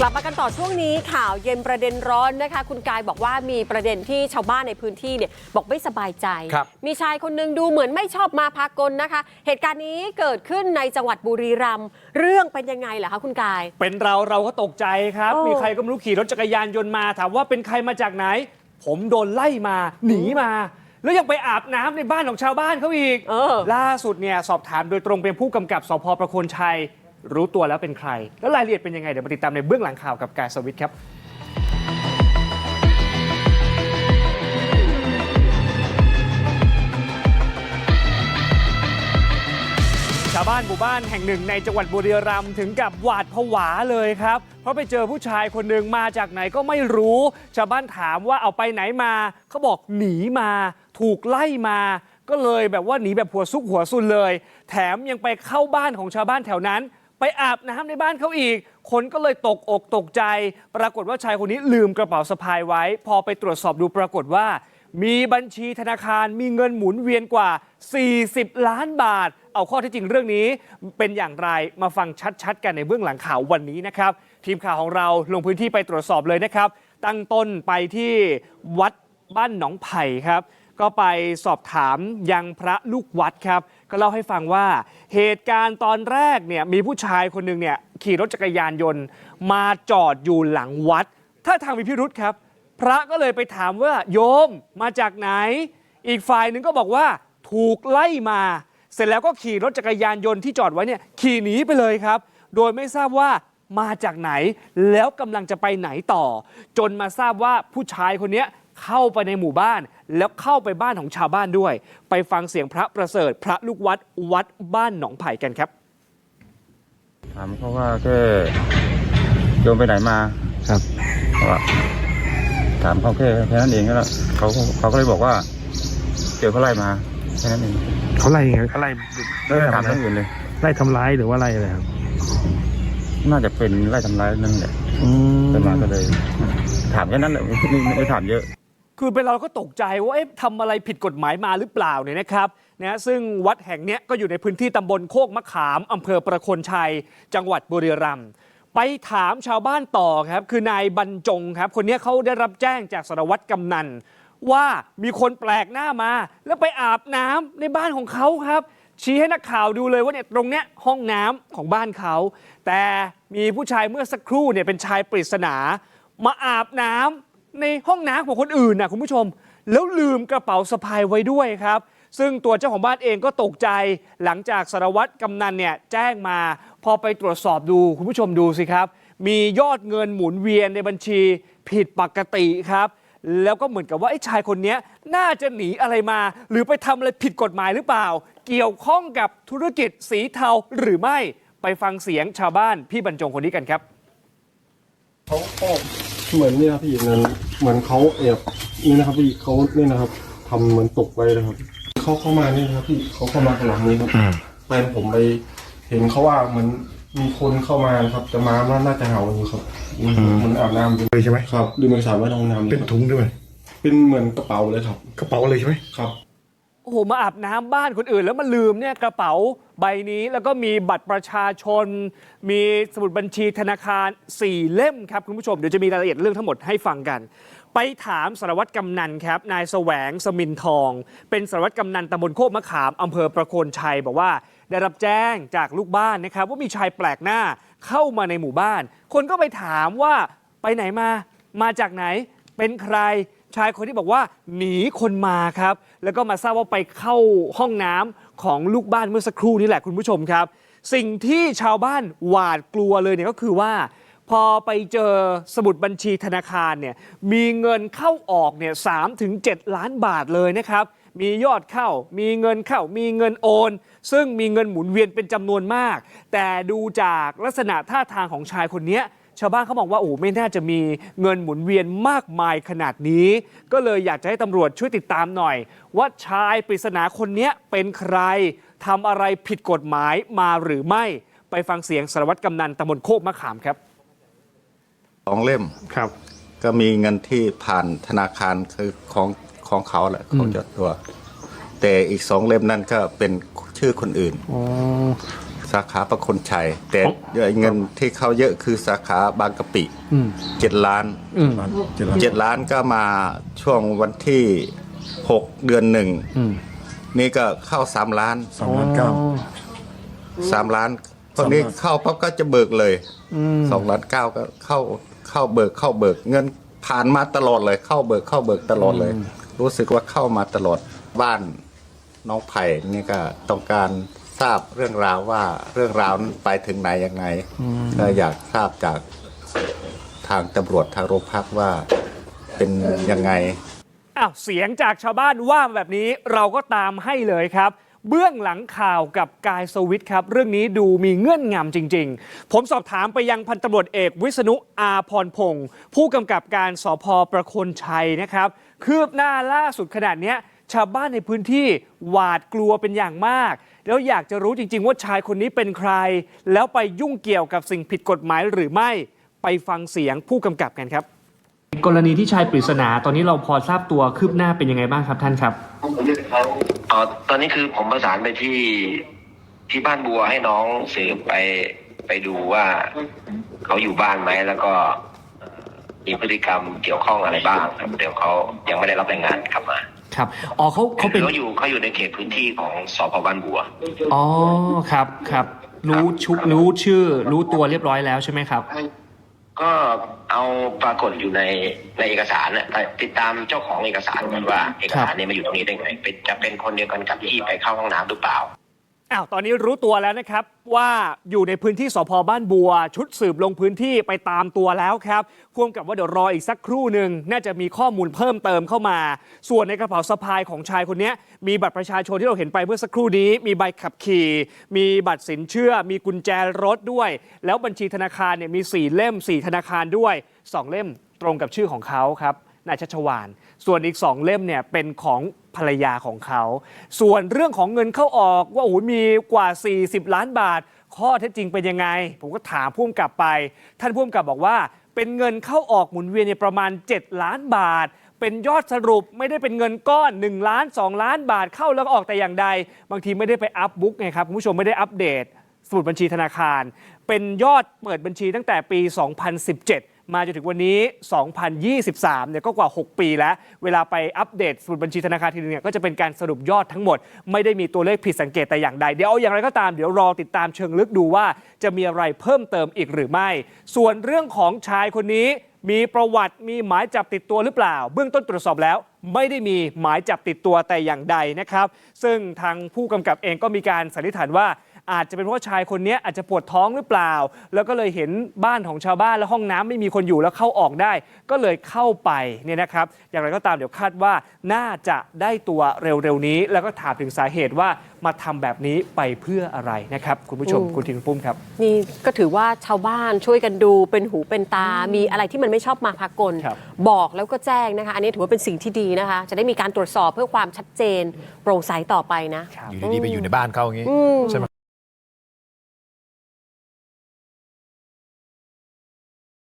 กลับมากันต่อช่วงนี้ข่าวเย็นประเด็นร้อนนะคะ คุณกายบอกว่ามีประเด็นที่ชาวบ้านในพื้นที่เนี่ยบอกไม่สบายใจ ครับมีชายคนหนึงดูเหมือนไม่ชอบมาพากลนะคะ เหตุการณ์นี้เกิดขึ้นในจังหวัดบุรีรัมย์เรื่องเป็นยังไงเหรอคะคุณกาย เป็นเราเราก็ตกใจครับ โอ้ มีใครก็ไม่รู้ขี่รถจักรยานยนต์มาถามว่าเป็นใครมาจากไหน ผมโดนไล่มา หนีมา แล้วยังไปอาบน้ำในบ้านของชาวบ้านเขาอีก เออ ล่าสุดเนี่ยสอบถามโดยตรงเป็นผู้กำกับสพประโคนชัย รู้ตัวแล้วเป็นใคร แล้วรายละเอียดเป็นยังไง เดี๋ยวมาติดตามในเบื้องหลังข่าวกับกายสวิทครับชาวบ้านหมู่บ้านแห่งหนึ่งในจังหวัดบุรีรัมย์ถึงกับหวาดผวาเลยครับ เพราะไปเจอผู้ชายคนหนึ่งมาจากไหนก็ไม่รู้ ชาวบ้านถามว่าเอาไปไหนมาเขาบอกหนีมา ถูกไล่มา ก็เลยแบบว่าหนีแบบหัวซุกหัวซุนเลย แถมยังไปเข้าบ้านของชาวบ้านแถวนั้น ไปอาบน้ำในบ้านเขาอีก คนก็เลยตกอกตกใจ ปรากฏว่าชายคนนี้ลืมกระเป๋าสะพายไว้ พอไปตรวจสอบดูปรากฏว่า มีบัญชีธนาคารมีเงินหมุนเวียนกว่า 40 ล้านบาท เอาข้อเที่จริงเรื่องนี้เป็นอย่างไรมาฟังชัดๆ กันในเบื้องหลังข่าววันนี้นะครับ ทีมข่าวของเราลงพื้นที่ไปตรวจสอบเลยนะครับ ตั้งต้นไปที่วัดบ้านหนองไผ่ครับ ก็ไปสอบถามยังพระลูกวัดครับ ก็เล่าให้ฟังว่าเหตุการณ์ตอนแรกเนี่ยมีผู้ชายคนหนึ่งเนี่ยขี่รถจักรยานยนต์ มาจอดอยู่หลังวัดท่าทางมีพิรุษครับ พระก็เลยไปถามว่าโยมมาจากไหน อีกฝ่ายหนึ่งก็บอกว่าถูกไล่มา เสร็จแล้วก็ขี่รถจักรยานยนต์ที่จอดไว้เนี่ยขี่หนีไปเลยครับ โดยไม่ทราบว่ามาจากไหน แล้วกำลังจะไปไหนต่อ จนมาทราบว่าผู้ชายคนเนี้ย เข้าไปในหมู่บ้าน แล้วเข้าไปบ้านของชาวบ้านด้วย ไปฟังเสียงพระประเสริฐ พระลูกวัดวัดบ้านหนองไผ่กันครับ ถามเขาว่าแค่โยมไปไหนมาครับเขาว่าถามเขาแค่แค่นั้นเองแล้วเขาเขาก็เลยบอกว่าเจอเขาไล่มาแค่นั้นเองเขาไล่ยังไงเขาไล่ไม่ได้ถามเรื่องอื่นเลย ไล่ทำร้ายหรือว่าไล่อะไรครับน่าจะเป็นไล่ทำร้ายนั่นแหละอืม เป็นมาก็เลย ถามแค่นั้นแหละไม่ไม่ไม่ถามเยอะ คือเป็นเราก็ตกใจว่าเอ๊ะทำอะไรผิดกฎหมายมาหรือเปล่าเนี่ยนะครับนะซึ่งวัดแห่งเนี้ยก็อยู่ในพื้นที่ตำบลโคกมะขามอำเภอประโคนชัย จังหวัดบุรีรัมย์ไปถามชาวบ้านต่อครับ คือนายบรรจงครับ คนนี้เขาได้รับแจ้งจากสารวัตรกำนัน ว่ามีคนแปลกหน้ามา แล้วไปอาบน้ำในบ้านของเขาครับ ชี้ให้นักข่าวดูเลยว่าเนี่ยตรงเนี้ยห้องน้ำของบ้านเขา แต่มีผู้ชายเมื่อสักครู่เนี่ยเป็นชายปริศนา มาอาบน้ำ ในห้องน้ำของคนอื่นนะคุณผู้ชม แล้วลืมกระเป๋าสะพายไว้ด้วยครับ ซึ่งตัวเจ้าของบ้านเองก็ตกใจหลังจากสารวัตรกำนันเนี่ยแจ้งมาพอไปตรวจสอบดูคุณผู้ชมดูสิครับ มียอดเงินหมุนเวียนในบัญชีผิดปกติครับแล้วก็เหมือนกับว่าไอ้ชายคนนี้น่าจะหนีอะไรมา หรือไปทำอะไรผิดกฎหมายหรือเปล่า เกี่ยวข้องกับธุรกิจสีเทาหรือไม่ไปฟังเสียงชาวบ้านพี่บรรจงคนนี้กันครับเขาก็ เหมือนนี่นะครับพี่นั้นเหมือนเขาแอบนี่นะครับพี่เขานี่นะครับทำเหมือนตกไปนะครับเขาเข้ามานี่นะครับพี่เขาเข้ามาข้างหลังนี้ครับแฟนผมไปเห็นเขาว่าเหมือนมีคนเข้ามานะครับจะมาว่าน่าจะเห่าอยู่ครับเหมันอาบน้ำอยู่เลยใช่ไหมครับดื่มเอกสารไว้ในห้องน้ำเป็นถุงด้วยไหมเป็นเหมือนกระเป๋าเลยครับ กระเป๋าเลยใช่ไหมครับโอ้โหมาอาบน้ำบ้านคนอื่นแล้วมันลืมเนี่ยกระเป๋า ใบนี้แล้วก็มีบัตรประชาชน มีสมุดบัญชีธนาคาร 4 เล่มครับคุณผู้ชมเดี๋ยวจะมีรายละเอียดเรื่องทั้งหมดให้ฟังกัน ไปถามสารวัตรกำนันครับนายแสวงสมินทอง เป็นสารวัตรกำนันตำบลโคกมะขามอำเภอประโคนชัยบอกว่าได้รับแจ้งจากลูกบ้านนะครับว่ามีชายแปลกหน้าเข้ามาในหมู่บ้าน คนก็ไปถามว่าไปไหนมา มาจากไหนเป็นใครชายคนที่บอกว่าหนีคนมาครับ แล้วก็มาทราบว่าไปเข้าห้องน้ำ ของลูกบ้านเมื่อสักครู่นี้แหละคุณผู้ชมครับ สิ่งที่ชาวบ้านหวาดกลัวเลยเนี่ยก็คือว่า พอไปเจอสมุดบัญชีธนาคารเนี่ยมีเงินเข้าออกเนี่ยสามถึงเจ็ดล้านบาทเลยนะครับมียอดเข้า มีเงินเข้า มีเงินโอน ซึ่งมีเงินหมุนเวียนเป็นจำนวนมาก แต่ดูจากลักษณะท่าทางของชายคนนี้ ชาวบ้านเขาบอกว่าโอ้ไม่น่าจะมีเงินหมุนเวียนมากมายขนาดนี้ ก็เลยอยากจะให้ตำรวจช่วยติดตามหน่อย ว่าชายปริศนาคนเนี้ยเป็นใครทำอะไรผิดกฎหมายมาหรือไม่ ไปฟังเสียงสารวัตรกำนันตำบลโคกมะขามครับสองเล่มครับ ก็มีเงินที่ผ่านธนาคารคือของของเขาแหละของเจ้าตัว แต่อีกสองเล่มนั่นก็เป็นชื่อคนอื่นอ๋อ สาขาประคนชัย แต่เงินที่เข้าเยอะคือสาขาบางกะปิอืมเจ็ดล้านอืมเจ็ดล้านก็มาช่วงวันที่หกเดือนหนึ่งอืมนี่ก็เข้าสามล้านสองล้านเก้าสามล้านพวกนี้เข้าปั๊บก็จะเบิกเลยอืมสองล้านเก้าก็เข้าเข้าเบิกเข้าเบิก เงินผ่านมาตลอดเลย เข้าเบิกเข้าเบิกตลอดเลย รู้สึกว่าเข้ามาตลอดบ้านน้องไผ่นี่ก็ต้องการ ทราบเรื่องราวว่าเรื่องราวนั้นไปถึงไหนยังไงก็อยากทราบจากทางตำรวจทางโรงพักว่าเป็นยังไง อ้าวเสียงจากชาวบ้านว่ามาแบบนี้เราก็ตามให้เลยครับ เบื้องหลังข่าวกับกายสวิตครับ เรื่องนี้ดูมีเงื่อนงำจริง ๆ ผมสอบถามไปยังพันตำรวจเอกวิษณุอาพรพงศ์ผู้กำกับการสพประโคนชัยนะครับ คืบหน้าล่าสุดขนาดเนี้ยชาวบ้านในพื้นที่หวาดกลัวเป็นอย่างมาก แล้วอยากจะรู้จริง ๆ ว่าชายคนนี้เป็นใคร แล้วไปยุ่งเกี่ยวกับสิ่งผิดกฎหมายหรือไม่ไปฟังเสียงผู้กำกับกันครับ กรณีที่ชายปริศนาตอนนี้เราพอทราบตัวคืบหน้าเป็นยังไงบ้างครับท่านครับอ๋อตอนนี้คือผมประสานไปที่ที่บ้านบัวให้น้องสืบไปไปดูว่าเขาอยู่บ้านไหมแล้วก็เอ่อมีพฤติกรรมเกี่ยวข้องอะไรบ้างครับเดี๋ยวเขายังไม่ได้รับรายงานกลับมา ครับอ๋อเขาเขาเป็นเขาอยู่เขาอยู่ในเขตพื้นที่ของสพบ้านบัว อ๋อครับครับรู้ชุกรู้ชื่อ รู้ตัวเรียบร้อยแล้วใช่ไหมครับ ก็เอาปรากฏอยู่ในในเอกสารน่ะแต่ติดตามเจ้าของเอกสารก่อนว่าเอกสารเนี้มาอยู่ตรงนี้ได้ไงเป็นจะเป็นคนเดียวกันกับที่ไปเข้าห้องน้ำหรือเปล่า อ้าวตอนนี้รู้ตัวแล้วนะครับว่าอยู่ในพื้นที่สพบ้านบัว ชุดสืบลงพื้นที่ไปตามตัวแล้วครับพ่วงกับว่าเดี๋ยวรออีกสักครู่หนึ่งน่าจะมีข้อมูลเพิ่มเติมเข้ามา ส่วนในกระเป๋าสะพายของชายคนนี้มีบัตรประชาชนที่เราเห็นไปเมื่อสักครู่นี้ มีใบขับขี่ มีบัตรสินเชื่อ มีกุญแจรถด้วย แล้วบัญชีธนาคารเนี่ยมี 4 เล่ม 4 ธนาคารด้วย 2 เล่มตรงกับชื่อของเขาครับ นายชัชวาน ส่วนอีก 2 เล่มเนี่ยเป็นของภรรยาของเขา ส่วนเรื่องของเงินเข้าออกว่าโอ้โหมีกว่า 40 ล้านบาท ข้อเท็จจริงเป็นยังไง ผมก็ถามพุ่มกลับไป ท่านพุ่มกลับบอกว่า เป็นเงินเข้าออกหมุนเวียนเนี่ยประมาณ 7 ล้านบาท เป็นยอดสรุปไม่ได้เป็นเงินก้อน 1 ล้าน 2 ล้านบาทเข้าแล้วก็ออกแต่อย่างใด บางทีไม่ได้ไปอัพบุ๊กไงครับคุณผู้ชมไม่ได้อัปเดตสมุดบัญชีธนาคาร เป็นยอดเปิดบัญชีตั้งแต่ปี 2017 มาจนถึงวันนี้ 2023 เนี่ยก็กว่า 6 ปีแล้ว เวลาไปอัปเดตสมุดบัญชีธนาคารทีนึงเนี่ยก็จะเป็นการสรุปยอดทั้งหมด ไม่ได้มีตัวเลขผิดสังเกตแต่อย่างใด เดี๋ยวเอาอย่างไรก็ตามเดี๋ยวรอติดตามเชิงลึกดูว่าจะมีอะไรเพิ่มเติมอีกหรือไม่ ส่วนเรื่องของชายคนนี้มีประวัติมีหมายจับติดตัวหรือเปล่า เบื้องต้นตรวจสอบแล้ว ไม่ได้มีหมายจับติดตัวแต่อย่างใดนะครับ ซึ่งทางผู้กำกับเองก็มีการสันนิษฐานว่า อาจจะเป็นเพราะว่าชายคนนี้อาจจะปวดท้องหรือเปล่า แล้วก็เลยเห็นบ้านของชาวบ้านแล้วห้องน้ำไม่มีคนอยู่แล้วเข้าออกได้ ก็เลยเข้าไปเนี่ยนะครับ อย่างไรก็ตามเดี๋ยวคาดว่าน่าจะได้ตัวเร็วๆนี้ แล้วก็ถามถึงสาเหตุว่ามาทำแบบนี้ไปเพื่ออะไรนะครับ คุณผู้ชมอืม คุณทิงปุ้มครับ นี่ก็ถือว่าชาวบ้านช่วยกันดูเป็นหูเป็นตา มีอะไรที่มันไม่ชอบมาพากลครับ บอกแล้วก็แจ้งนะคะ อันนี้ถือว่าเป็นสิ่งที่ดีนะคะ จะได้มีการตรวจสอบเพื่อความชัดเจน โปร่งใสต่อไปนะ อยู่ดีๆไปอยู่ในบ้านเขาอย่างนี้อืมใช่ไหม